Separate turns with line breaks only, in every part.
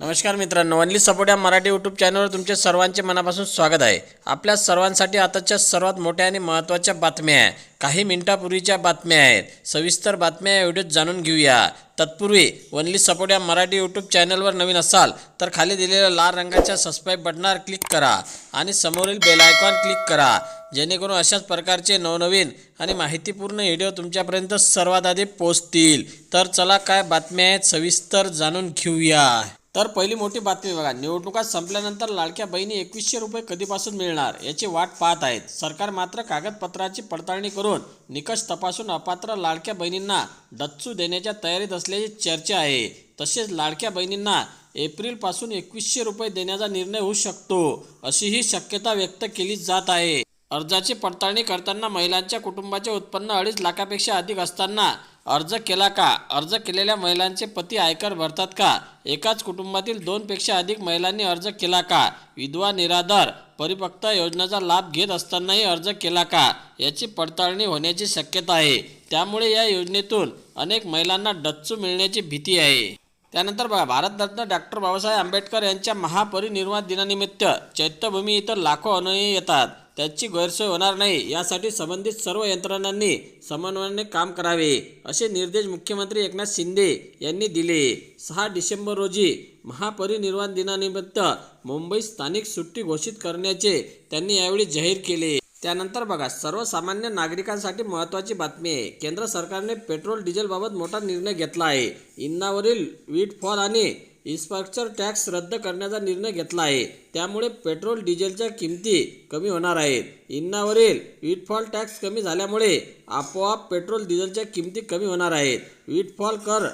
नमस्कार मित्रांनो only support या मराठी यूट्यूब चॅनलवर तुमचे सर्वांचे मनापासून स्वागत आहे. आपल्या सर्वांसाठी आताच्या सर्वात मोठ्या आणि महत्त्वाच्या बातम्या आहे काही मिनिटापूर्वीच्या बातम्या आहेत. सविस्तर बातम्या या व्हिडिओत जाणून घेऊया. तत्पूर्वी वनली सपोर्ट या मराठी यूट्यूब चॅनलवर नवीन असाल तर खाली दिलेल्या लाल रंगाच्या सबस्क्राईब बटनावर क्लिक करा आणि समोरील बेल आयकॉन क्लिक करा. जेणेकरून अशाच प्रकारचे नवनवीन आणि माहितीपूर्ण व्हिडिओ तुमच्यापर्यंत सर्वात आधी पोचतील तर चला काय बातम्या आहेत सविस्तर जाणून घेऊया. तर पहिली मोठी बातमी बघा. निवडणुका संपल्यानंतर लाडक्या बहिणी एकवीसशे रुपये कधीपासून मिळणार याची वाट पाहत आहेत. सरकार मात्र कागदपत्राची पडताळणी करून निकष तपासून अपात्र लाडक्या बहिणींना डच्चू देण्याच्या तयारीत असल्याची चर्चा आहे. तसेच लाडक्या बहिणींना एप्रिलपासून एकवीसशे रुपये देण्याचा निर्णय होऊ शकतो अशीही शक्यता व्यक्त केली जात आहे. अर्जाची पडताळणी करताना महिलांच्या कुटुंबाचे उत्पन्न अडीच लाखापेक्षा अधिक असताना अर्ज केला का? अर्ज केलेल्या महिलांचे पती आयकर भरतात का? एकाच कुटुंबातील दोनपेक्षा अधिक महिलांनी अर्ज केला का? विधवा निराधार परिपक्वता योजनेचा लाभ घेत असतानाही अर्ज केला का? याची पडताळणी होण्याची शक्यता आहे. त्यामुळे या योजनेतून अनेक महिलांना डच्चू मिळण्याची भीती आहे. त्यानंतर बघा भारतरत्न डॉक्टर बाबासाहेब आंबेडकर यांच्या महापरिनिर्वाण दिनानिमित्त चैत्यभूमी इथं लाखो अनुयायी येतात. त्याची गैरसोय होणार नाही यासाठी संबंधित सर्व यंत्रणांनी समन्वयाने काम करावे असे निर्देश मुख्यमंत्री एकनाथ शिंदे यांनी दिले. सहा डिसेंबर रोजी महापरिनिर्वाण दिनानिमित्त मुंबईत स्थानिक सुट्टी घोषित करण्याचे त्यांनी यावेळी जाहीर केले. त्यानंतर बघा सर्वसामान्य नागरिकांसाठी महत्त्वाची बातमी आहे. केंद्र सरकारने पेट्रोल डिझेलबाबत मोठा निर्णय घेतला आहे. इंधनावरील वीट फॉल आणि इन्स्पक्चर टॅक्स रद्द करण्याचा निर्णय घेतला आहे. त्यामुळे पेट्रोल डिझेलच्या किमती कमी होणार आहेत. इंधनावरील वीटफॉल टॅक्स कमी झाल्यामुळे आपोआप पेट्रोल डिझेलच्या किमती कमी होणार आहेत. वीटफॉल कर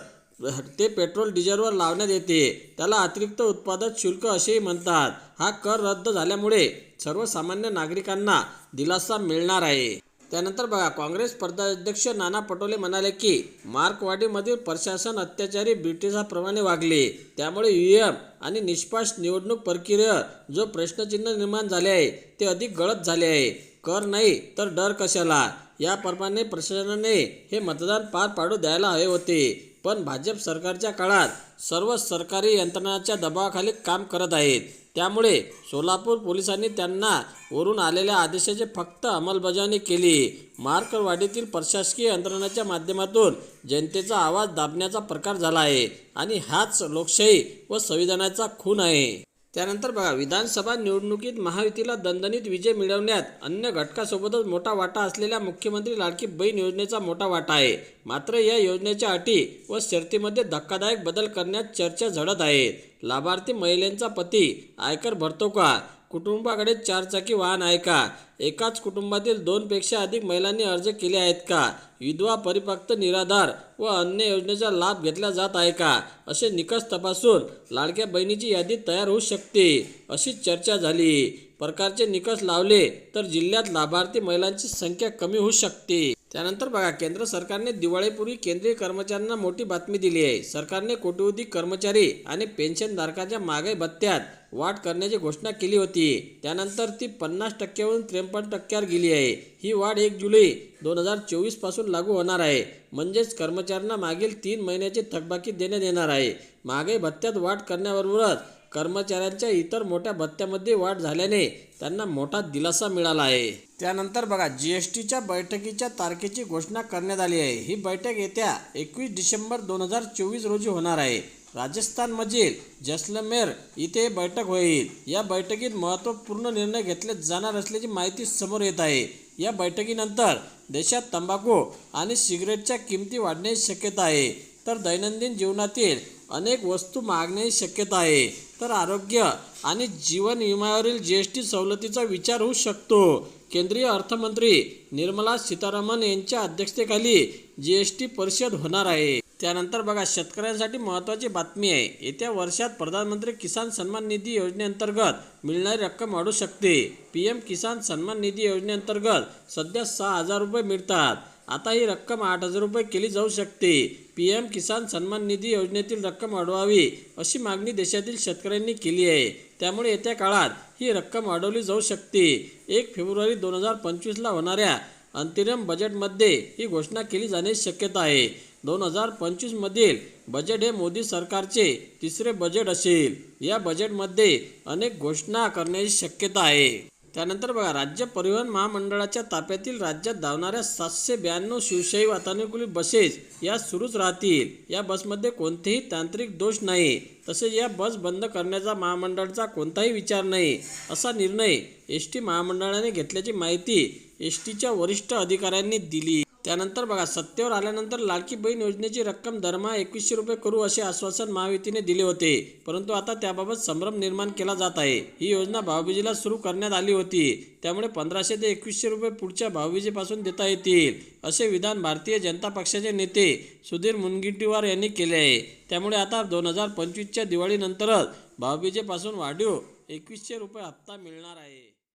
ते पेट्रोल डिझेलवर लावण्यात येते. त्याला अतिरिक्त उत्पादक शुल्क असेही म्हणतात. हा कर रद्द झाल्यामुळे सर्वसामान्य नागरिकांना दिलासा मिळणार आहे. त्यानंतर बघा काँग्रेस प्रदेशाध्यक्ष नाना पटोले म्हणाले की मार्कवाडीमधील प्रशासन अत्याचारी ब्रिटिशाप्रमाणे वागले. त्यामुळे ईव्हीएम आणि निष्पाष निवडणूक प्रक्रियेवर जो प्रश्नचिन्ह निर्माण झाले आहे ते अधिक गळत झाले आहे. कर नाही तर डर कशाला? याप्रमाणे प्रशासनाने हे मतदान पार पाडू द्यायला हवे होते. पण भाजप सरकारच्या काळात सर्व सरकारी यंत्रणाच्या दबावाखाली काम करत आहेत. त्यामुळे सोलापूर पोलिसांनी त्यांना वरून आलेल्या आदेशाची फक्त अंमलबजावणी केली. मार्कवाडीतील प्रशासकीय यंत्रणाच्या माध्यमातून जनतेचा आवाज दाबण्याचा प्रकार झाला आहे आणि हाच लोकशाही व संविधानाचा खून आहे. त्यानंतर बघा विधानसभा निवडणुकीत महायुतीला दणदणीत विजय मिळवण्यात अन्य घटकासोबतच मोठा वाटा असलेल्या मुख्यमंत्री लाडकी बहीण योजनेचा मोठा वाटा आहे. मात्र या योजनेच्या अटी व शर्तीमध्ये धक्कादायक बदल करण्यात चर्चा झडत आहेत लाभार्थी महिलेंचा पती आयकर भरतो का? कुटुंबाकडे चारचाकी वाहन आहे का? एकाच कुटुंबातील दोनपेक्षा अधिक महिलांनी अर्ज केले आहेत का? विधवा परिपक्व निराधार व अन्य योजनेचा लाभ घेतला जात आहे का? असे निकष तपासून लाडक्या बहिणीची यादी तयार होऊ शकते अशी चर्चा झाली. प्रकारचे निकष लावले तर जिल्ह्यात लाभार्थी महिलांची संख्या कमी होऊ शकते. त्यानंतर बघा केंद्र सरकारने दिवाळीपूर्वी केंद्रीय कर्मचाऱ्यांना मोठी बातमी दिली आहे. सरकारने कोट्यवधी कर्मचारी आणि पेन्शनधारकाच्या महागाई भत्त्यात वाढ करण्याची घोषणा केली होती. त्यानंतर ती पन्नास टक्क्यावरून त्रेपन्न टक्क्यावर गेली आहे. ही वाढ एक जुलै दोन हजार चोवीसपासून लागू होणार आहे. म्हणजेच कर्मचाऱ्यांना मागील तीन महिन्याची थकबाकी देण्यात येणार आहे. महागाई भत्त्यात वाढ करण्याबरोबरच कर्मचाऱ्यांच्या इतर मोठ्या भत्त्यामध्ये वाढ झाल्याने त्यांना मोठा दिलासा मिळाला आहे. त्यानंतर बघा जी एस टीच्या बैठकीच्या तारखेची घोषणा करण्यात आली आहे. ही बैठक येत्या एकवीस डिसेंबर दोन हजार चोवीस रोजी होणार आहे. राजस्थानमधील जैसलमेर इथे बैठक होईल. या बैठकीत महत्त्वपूर्ण निर्णय घेतले जाणार असल्याची माहिती समोर येत आहे. या बैठकीनंतर देशात तंबाखू आणि सिगरेटच्या किमती वाढण्याची शक्यता आहे. तर दैनंदिन जीवनातील अनेक वस्तू मागण्याची शक्यता आहे. तर आरोग्य आणि जीवन विम्यावरील जी एस टी सवलतीचा विचार होऊ शकतो. केंद्रीय अर्थमंत्री निर्मला सीतारामन यांच्या अध्यक्षतेखाली जी एस टी परिषद होणार आहे. त्यानंतर बघा शेतकऱ्यांसाठी महत्त्वाची बातमी आहे. येत्या वर्षात प्रधानमंत्री किसान सन्मान निधी योजनेअंतर्गत मिळणारी रक्कम वाढू शकते. पी एम किसान सन्मान निधी योजनेअंतर्गत सध्या सहा हजार रुपये मिळतात. आता ही रक्कम आठ हजार रुपये केली जाऊ शकते. पी एम किसान सन्मान निधी योजनेतील रक्कम वाढवावी अशी मागणी देशातील शेतकऱ्यांनी केली आहे. त्यामुळे येत्या काळात ही रक्कम वाढवली जाऊ शकते. एक फेब्रुवारी दोन हजार पंचवीसला होणाऱ्या अंतरिम बजेटमध्ये ही घोषणा केली जाण्याची शक्यता आहे. दोन हजार पंचवीसमधील बजेट हे मोदी सरकारचे तिसरे बजेट असेल. या बजेटमध्ये अनेक घोषणा करण्याची शक्यता आहे. त्यानंतर बघा राज्य परिवहन महामंडळाच्या ताफ्यातील राज्यात धावणाऱ्या सातशे ब्याण्णव शिवशाही वातानुकूलित बसेस या सुरूच राहतील. या बसमध्ये कोणतेही तांत्रिक दोष नाही. तसेच या बस बंद करण्याचा महामंडळाचा कोणताही विचार नाही. असा निर्णय एस टी महामंडळाने घेतल्याची माहिती एस टीच्या वरिष्ठ अधिकाऱ्यांनी दिली. त्यानंतर बघा सत्तेवर आल्यानंतर लाडकी बहीण योजनेची रक्कम दरमहा एकवीसशे रुपये करू असे आश्वासन महायुतीने दिले होते. परंतु आता त्याबाबत संभ्रम निर्माण केला जात आहे. ही योजना भाऊबीजीला सुरू करण्यात आली होती. त्यामुळे पंधराशे ते एकवीसशे रुपये पुढच्या भाऊबीजेपासून देता येतील असे विधान भारतीय जनता पक्षाचे नेते सुधीर मुनगंटीवार यांनी केले आहे. त्यामुळे आता दोन हजार पंचवीसच्या दिवाळीनंतरच भाऊबीजेपासून वाढीव एकवीसशे रुपये हप्ता मिळणार आहे.